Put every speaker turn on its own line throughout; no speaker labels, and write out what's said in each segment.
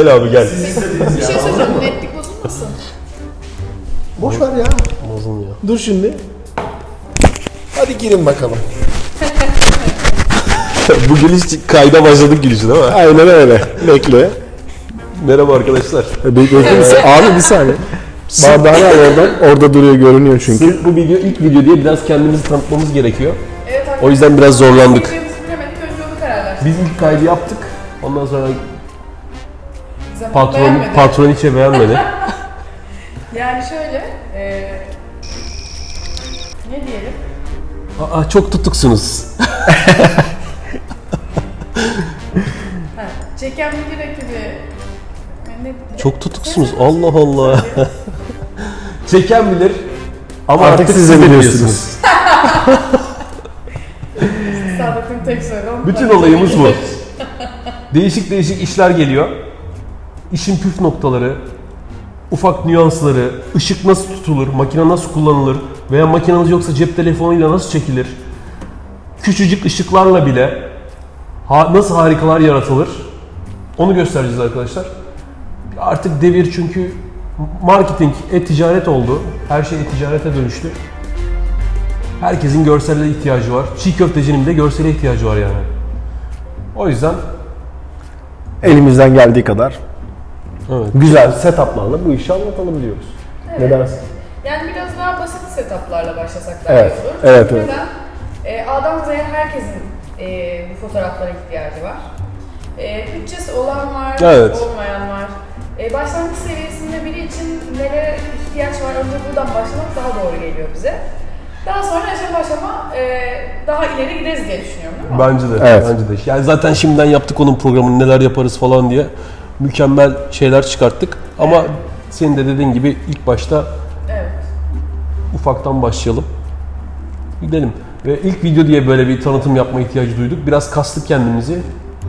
Gel abi gel.
Siz istediniz
Bir
ya.
şey söyleyeceğim. Netlik bozulmasın.
Boş ver ya.
Bozulmuyor.
Dur şimdi. Hadi girin bakalım.
Bu gülüş kayda başladık gülüşü değil mi?
Aynen öyle. Bekle.
Merhaba arkadaşlar.
Bekle. Abi bir saniye. Bardağını al oradan. Orada duruyor görünüyor çünkü.
Sırf bu video ilk video diye biraz kendimizi tanıtmamız gerekiyor.
Evet arkadaşlar.
O yüzden biraz zorlandık. Biz ilk kaydı yaptık. Ondan sonra
Zaman
patron
beğenmedi.
patron hiç beğenmedi.
Yani şöyle. E, ne diyelim?
Aa çok tutuksunuz.
Ha, çeken bilgi rakibi. Ne,
Çok tutuksunuz. Allah Allah. Çeken bilir. Ama
Artık
artık,
siz de biliyorsunuz.
Sadık'ın tek soru.
Bütün olayımız bu. Değişik değişik işler geliyor. İşin püf noktaları, ufak nüansları, ışık nasıl tutulur, makine nasıl kullanılır veya makineniz yoksa cep telefonuyla nasıl çekilir, küçücük ışıklarla bile nasıl harikalar yaratılır onu göstereceğiz arkadaşlar. Artık devir çünkü marketing, e-ticaret oldu. Her şey e-ticarete dönüştü. Herkesin görsele ihtiyacı var. Çiğ köftecinin bile görsele ihtiyacı var yani. O yüzden
Elimizden geldiği kadar
evet.
güzel setuplarla bu işi anlatalım diyoruz. Ne dersin?
Yani biraz daha basit setuplarla başlasak daha
Evet,
iyi olur.
evet,
Çünkü
evet.
neden? E, A'dan Z'ye herkesin e, bu fotoğraflara ihtiyacı var. E, bütçesi olan var,
Evet.
olmayan var. E, başlangıç seviyesinde biri için nelere ihtiyaç var önce buradan başlamak daha doğru geliyor bize. Daha sonra aşama aşama e, daha ileri gideriz diye düşünüyorum değil mi?
Bence de.
Evet.
Bence de. Yani zaten şimdiden yaptık onun programını neler yaparız falan diye mükemmel şeyler çıkarttık. Ama senin de dediğin gibi ilk başta
Evet.
ufaktan başlayalım. Gidelim. Ve ilk video diye böyle bir tanıtım yapma ihtiyacı duyduk. Biraz kastık kendimizi.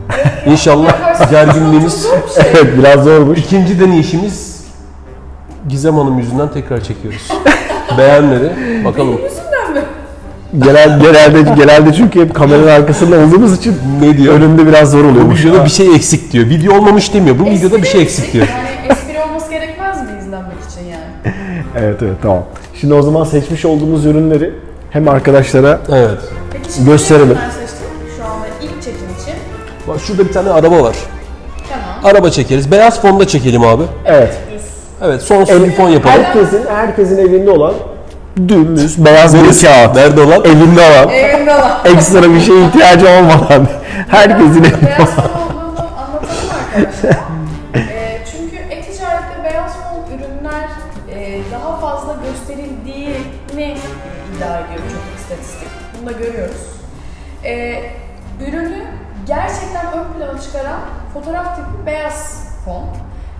İnşallah gerginliğimiz.
Evet biraz zormuş.
İkinci deneyişimiz Gizem Hanım yüzünden tekrar çekiyoruz. Beğenmedi. Bakalım?
Genel, genelde, genelde çünkü hep kameranın arkasında olduğumuz için
ne diyor?
önünde biraz zor
Bu
oluyormuş.
videoda bir şey eksik diyor. Video olmamış demiyor. Bu videoda bir şey eksik diyor.
Yani espri olması gerekmez mi izlenmek için yani?
Evet evet tamam. Şimdi o zaman seçmiş olduğumuz ürünleri hem arkadaşlara
Evet.
Peki şimdi
Gösterelim.
ne ürünler seçtik şu anda ilk çekim için?
Bak şurada bir tane araba var.
Tamam.
Araba çekeriz. Beyaz fonda çekelim abi.
evet.
Evet son bir fon yapalım.
herkesin herkesin evinde olan dümdüz beyaz bir kağıt.
Nerede olan?
Evinde olan
Evimde olan.
ekstra bir şeye ihtiyacı olmadan herkesin evinde
Beyaz fon olduğunu anlatalım arkadaşlar. Ee, çünkü e-ticarette beyaz fon ürünler e, daha fazla gösterildiğini iddia ediyor çok istatistik. Bunu da görüyoruz. Ee, ürünü gerçekten ön plana çıkaran fotoğraf tipi beyaz fon.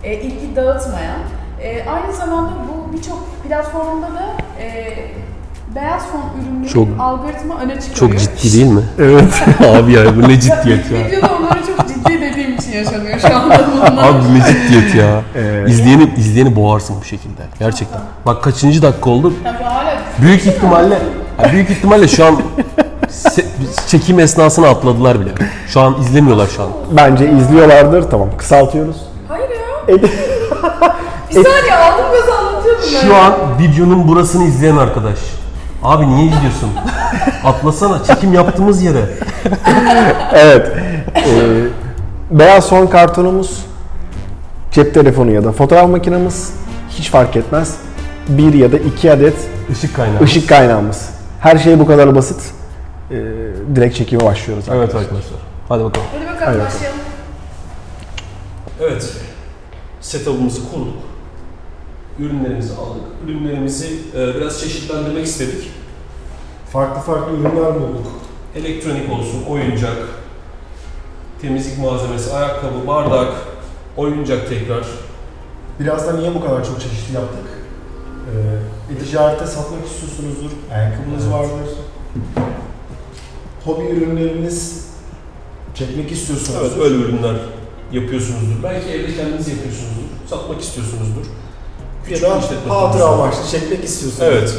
E, ilgi dağıtmayan. E, aynı zamanda bu birçok platformda da e, beyaz fon ürünleri
Çok-
algoritma öne çıkarıyor.
Çok ciddi değil mi?
Evet.
Abi ya bu ne ciddiyet ya.
Videoda onları çok ciddi dediğim için yaşanıyor şu anda bunlar.
Abi ne ciddiyet ya.
Evet.
İzleyeni, izleyeni boğarsın bu şekilde. Gerçekten. Bak kaçıncı dakika oldu?
Yani hala
Büyük ihtimalle ha, büyük ihtimalle şu an se- çekim esnasını atladılar bile. Şu an izlemiyorlar şu an.
Bence izliyorlardır. Tamam kısaltıyoruz.
Hayır ya.
Eli-
Bir saniye aldım göz ben.
Şu an videonun burasını izleyen arkadaş. Abi niye gidiyorsun? Atlasana çekim yaptığımız yere.
evet. Ee, beyaz son kartonumuz, cep telefonu ya da fotoğraf makinemiz hiç fark etmez. Bir ya da iki adet
Işık kaynağı.
ışık kaynağımız. Her şey bu kadar basit. Ee, direkt çekime başlıyoruz.
Evet arkadaşlar. Hadi bakalım.
Hadi bakalım
Hayır.
başlayalım.
Evet. Setup'ımızı kurduk. Ürünlerimizi aldık. Ürünlerimizi e, biraz çeşitlendirmek istedik.
Farklı farklı ürünler bulduk.
Elektronik olsun, oyuncak, temizlik malzemesi, ayakkabı, bardak, oyuncak tekrar.
Biraz da niye bu kadar çok çeşitli yaptık? Ee, e-ticarette satmak istiyorsunuzdur, ayakkabınız
Evet.
vardır. Hobi ürünleriniz çekmek istiyorsunuz.
Evet, öyle ürünler yapıyorsunuzdur. Belki evde kendiniz yapıyorsunuzdur, satmak istiyorsunuzdur.
Ya da
işletme
hatıra amaçlı çekmek istiyorsunuz.
Evet.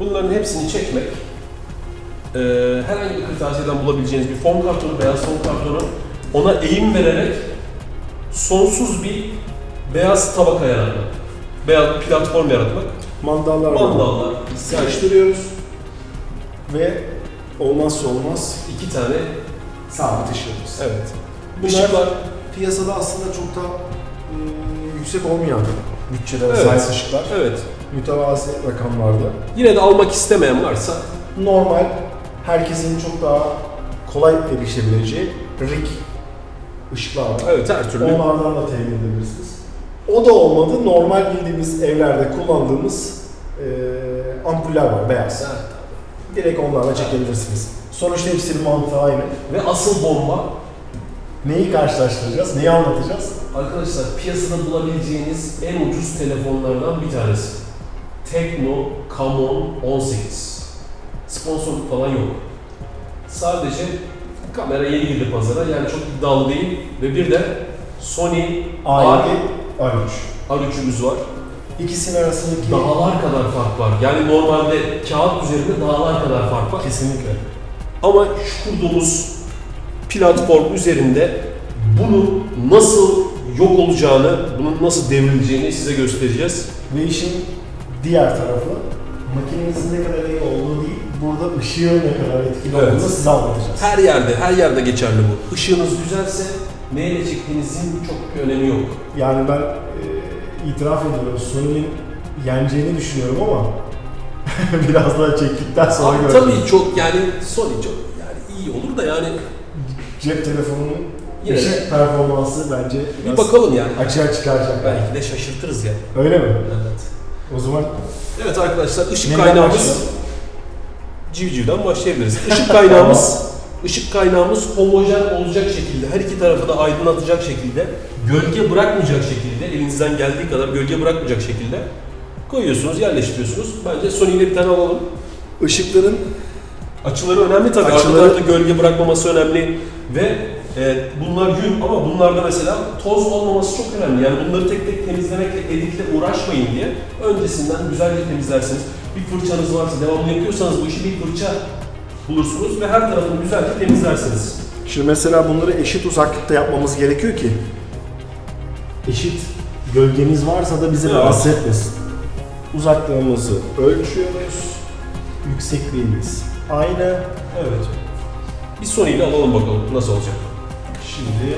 Bunların hepsini çekmek, e, herhangi bir kırtasiyeden bulabileceğiniz bir fon kartonu, beyaz fon kartonu, ona eğim vererek sonsuz bir beyaz tabaka yaratmak. Beyaz platform yaratmak.
Mandallar.
Mandallar,
Sıkıştırıyoruz. Ve olmazsa olmaz
iki tane
sabit ışığımız.
evet.
Bunlar
Işıklar
piyasada aslında çok da e, yüksek olmayan bütçelere
Evet.
sahip ışıklar.
evet.
Mütevazi rakamlarda.
Yine de almak istemeyen varsa
Normal, herkesin çok daha kolay erişebileceği rig ışıklar var.
evet her türlü
Onlardan da temin edebilirsiniz. O da olmadı. Normal bildiğimiz evlerde kullandığımız e, ampuller var, beyaz.
Evet.
Direkt onlarla çekebilirsiniz. Sonuçta hepsinin mantığı aynı.
Ve asıl bomba
Neyi karşılaştıracağız, neyi anlatacağız?
arkadaşlar piyasada bulabileceğiniz en ucuz telefonlardan bir tanesi. Tekno Camon 18. Sponsorluk falan yok. Sadece kamera yeni girdi pazara yani çok iddialı değil ve bir de Sony
A7, A3.
R3'ümüz var.
İkisinin arasındaki
Dağlar kadar fark var. Yani normalde kağıt üzerinde dağlar kadar fark var.
kesinlikle.
Ama şu kurduğumuz platform üzerinde bunun nasıl yok olacağını, bunun nasıl devrileceğini size göstereceğiz.
Ve işin diğer tarafı makinenizin ne kadar iyi olduğu değil, burada ışığın ne kadar etkili
Evet.
olduğunu size anlatacağız.
Her yerde, her yerde geçerli bu. Işığınız güzelse neyle çektiğinizin çok bir önemi yok.
Yani ben e, itiraf ediyorum, Sony'nin yeneceğini düşünüyorum ama biraz daha çektikten sonra göreceğiz.
tabii çok yani Sony çok yani iyi olur da yani
Cep telefonunun
Yine de-
performansı bence
bir
biraz
bakalım yani.
açığa çıkaracak.
Belki de şaşırtırız ya.
Öyle mi?
Evet.
O zaman
Evet arkadaşlar ışık
Neyden
kaynağımız
başlayalım?
civcivden başlayabiliriz. Işık kaynağımız ışık kaynağımız homojen olacak şekilde, her iki tarafı da aydınlatacak şekilde, gölge bırakmayacak şekilde, elinizden geldiği kadar gölge bırakmayacak şekilde koyuyorsunuz, yerleştiriyorsunuz. Bence Sony ile bir tane alalım.
ışıkların
Açıları önemli tabii.
Açıları-
Açıları... gölge bırakmaması önemli ve e, bunlar yün ama bunlarda mesela toz olmaması çok önemli. Yani bunları tek tek temizlemekle, editle uğraşmayın diye öncesinden güzelce temizlersiniz. Bir fırçanız varsa, devamlı yapıyorsanız bu işi bir fırça bulursunuz ve her tarafını güzelce temizlersiniz.
Şimdi mesela bunları eşit uzaklıkta yapmamız gerekiyor ki eşit gölgemiz varsa da bizi
Evet.
rahatsız etmesin. Uzaklığımızı ölçüyoruz. Yüksekliğimiz aynı.
Evet. Bir ile alalım bakalım nasıl olacak.
Şimdi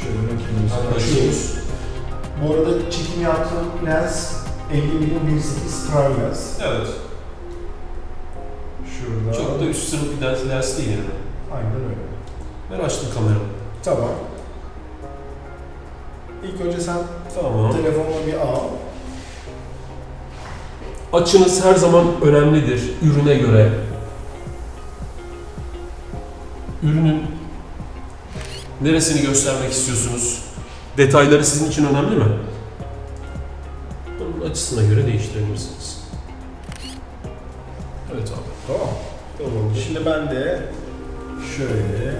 şöyle makinemizi
Açıyoruz.
Bu arada çekim yaptığım lens 50 mm 1.8 prime lens.
Evet.
Şurada.
Çok da üst sınıf bir lens değil yani.
Aynen öyle.
Ben açtım kameramı.
Tamam. İlk önce sen
Tamam.
telefonla bir al.
Açınız her zaman önemlidir ürüne göre. Ürünün neresini göstermek istiyorsunuz? Detayları sizin için önemli mi? Onun açısına göre değiştirebilirsiniz. Evet abi.
Tamam.
Tamam.
Şimdi ben de şöyle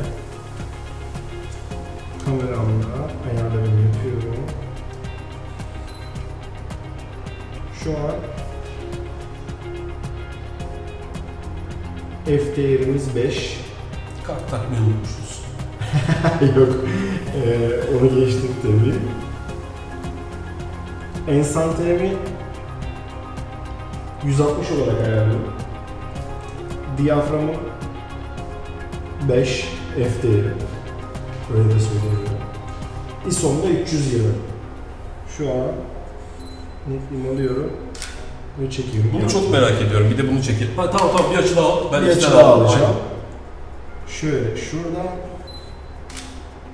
kameramla ayarlarımı yapıyorum. Şu an F değerimiz 5.
Kart takmayı unutmuşuz.
Yok. Ee, onu geçtik tabii. Enstantanemi 160 olarak ayarladım. Diyaframı 5 F değeri. Öyle de söyleyebilirim. ISO'm da 320. Şu an netliğimi alıyorum ve çekiyorum.
Bunu çok merak ediyorum. Bir de bunu çekelim. Ha, tamam tamam bir açı daha al. Ben
bir açı daha alacağım. Şöyle şuradan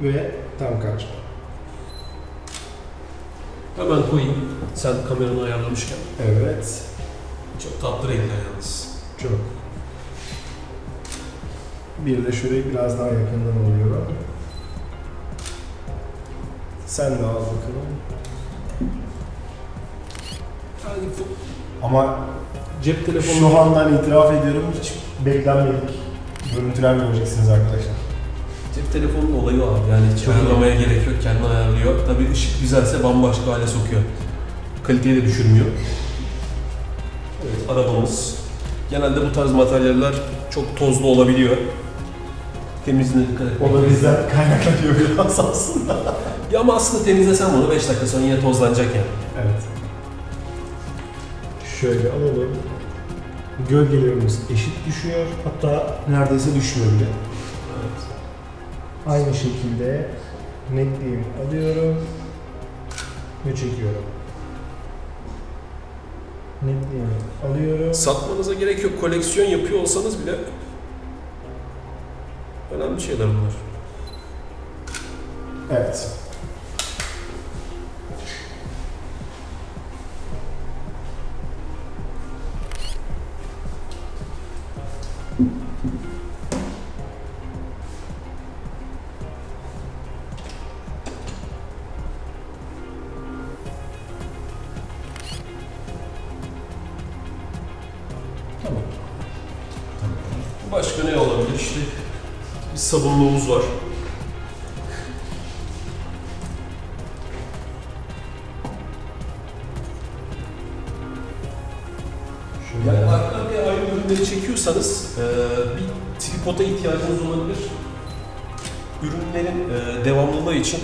ve tam karşı.
Hemen koyayım. Sen kameranı ayarlamışken.
Evet.
Çok tatlı renkler yalnız.
Çok. Bir de şöyle biraz daha yakından alıyorum. Sen de al bakalım.
Bu
Ama
cep telefonu
şu andan itiraf ediyorum hiç beklenmedik görüntüler göreceksiniz arkadaşlar.
Cep telefonunun olayı o abi. Yani hiç ayarlamaya gerek yok. Kendi ayarlıyor. Tabii ışık güzelse bambaşka hale sokuyor. Kaliteyi de düşürmüyor. Evet, arabamız. Genelde bu tarz materyaller çok tozlu olabiliyor. Temizliğine dikkat etmek
O da
gerekiyor.
bizden kaynaklanıyor biraz aslında.
Ya ama aslında temizlesen bunu 5 dakika sonra yine tozlanacak yani.
Evet. Şöyle alalım. Gölgelerimiz eşit düşüyor. Hatta neredeyse düşmüyor bile. Aynı şekilde netliğimi alıyorum ve çekiyorum. Netliğimi alıyorum.
Satmanıza gerek yok. Koleksiyon yapıyor olsanız bile önemli şeyler bunlar.
Evet.
Tamam. Başka ne olabilir? İşte bir sabunluğumuz var.
Şöyle.
Aynı ürünleri çekiyorsanız e, bir tripoda ihtiyacınız olabilir. Ürünlerin e, devamlılığı için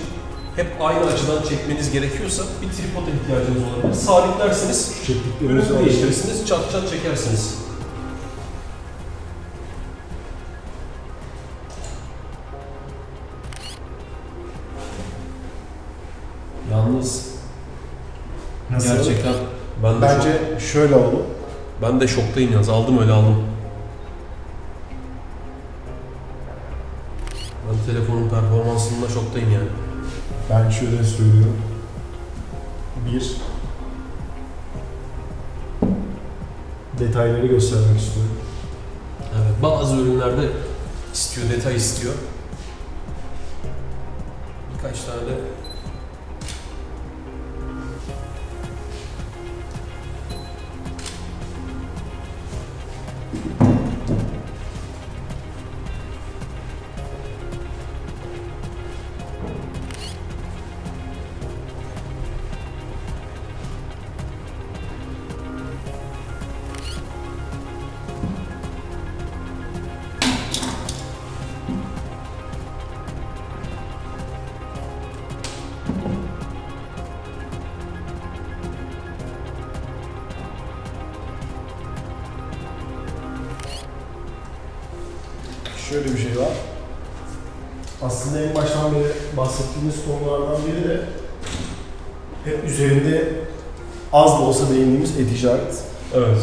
hep aynı açıdan çekmeniz gerekiyorsa bir tripoda ihtiyacınız olabilir. Sabitlersiniz, ürünü değiştirirsiniz, çat çat çekersiniz. Yalnız
Nasıl?
gerçekten ben de,
Bence şöyle alalım.
Ben de şoktayım yalnız. Aldım öyle aldım. Ben telefonun performansında şoktayım yani.
Ben şöyle söylüyorum. Bir, detayları göstermek istiyorum.
Evet, bazı ürünlerde istiyor, detay istiyor. Birkaç tane de
Şöyle bir şey var. Aslında en baştan beri bahsettiğimiz konulardan biri de hep üzerinde az da olsa değindiğimiz e-ticaret.
Evet.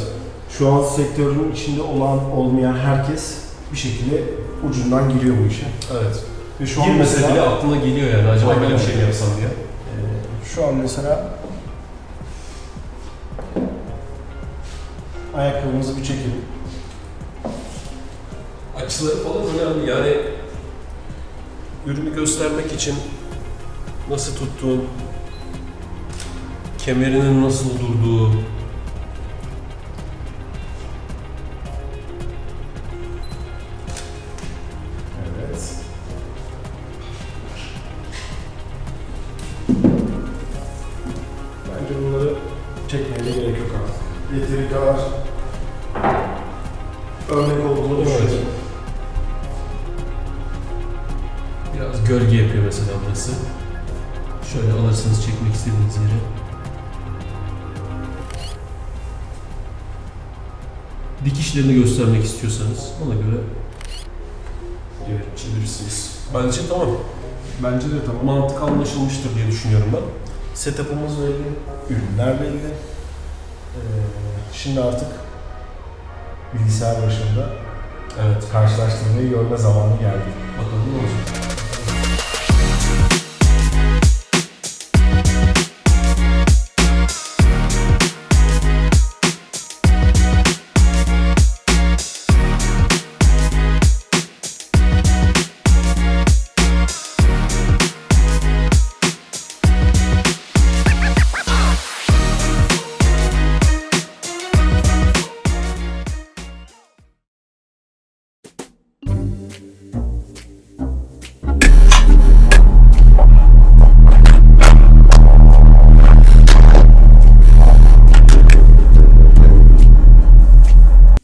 Şu an sektörün içinde olan olmayan herkes bir şekilde ucundan giriyor bu işe.
Evet.
Ve şu an
Girmese
mesela
bile aklına geliyor yani acaba
Aynen
böyle bir şey mi yapsam diye.
Ee, şu an mesela ayakkabımızı bir çekelim.
Açıları falan önemli yani ürünü göstermek için nasıl tuttuğun, kemerinin nasıl durduğu,
Evet. Bence bunları çekmeye gerek yok artık. Yeteri kadar örnek olduğunu
Dikişlerini göstermek istiyorsanız ona göre çevirirsiniz. Bence tamam.
Bence de tamam.
Mantık anlaşılmıştır diye düşünüyorum ben.
Setup'ımız belli, ürünler belli. Ee, şimdi artık bilgisayar başında
Evet.
karşılaştırmayı görme zamanı geldi.
Bakalım ne olacak.